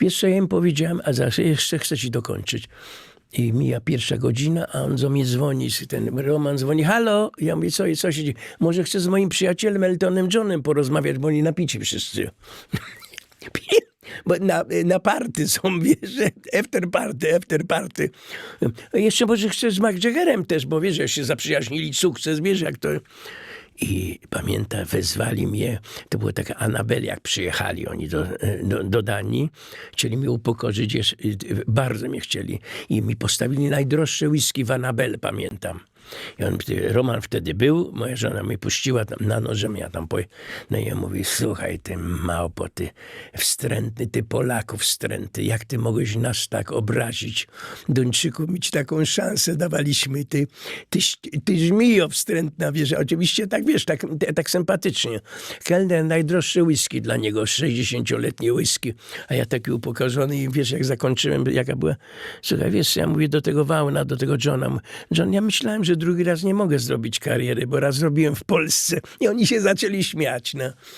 Wiesz co ja im powiedziałem, a zaraz jeszcze chcę ci dokończyć. I mija pierwsza godzina, a on do mnie dzwoni, ten Roman dzwoni, halo, ja mówię, co, co się dzieje? Może chcę z moim przyjacielem Eltonem Johnem porozmawiać, bo oni napici wszyscy. Bo na, na party są, wiesz, after party, after party. Jeszcze może chcę z Mark Jaggerem też, bo wiesz, jak się zaprzyjaźnili, sukces, wiesz, jak to... I pamiętam, wezwali mnie, to była taka Anabel, jak przyjechali oni do, do, do Danii, chcieli mnie upokorzyć, bardzo mnie chcieli. I mi postawili najdroższe whisky w Anabel, pamiętam. I on, Roman wtedy był, moja żona mnie puściła tam na nożem, ja tam poje... No i ja mówię, słuchaj, ty małpo, ty wstrętny, ty Polaków wstrętny, jak ty mogłeś nas tak obrazić? Duńczyku, mieć taką szansę dawaliśmy, ty, ty, ty żmijo wstrętna, wiesz, oczywiście tak, wiesz, tak, tak sympatycznie. Kelner, najdroższy whisky dla niego, 60-letni whisky, a ja taki upokorzony i wiesz, jak zakończyłem, jaka była, słuchaj, wiesz, ja mówię do tego Wauna, do tego Johna, John, ja myślałem, że drugi raz nie mogę zrobić kariery, bo raz zrobiłem w Polsce i oni się zaczęli śmiać, no.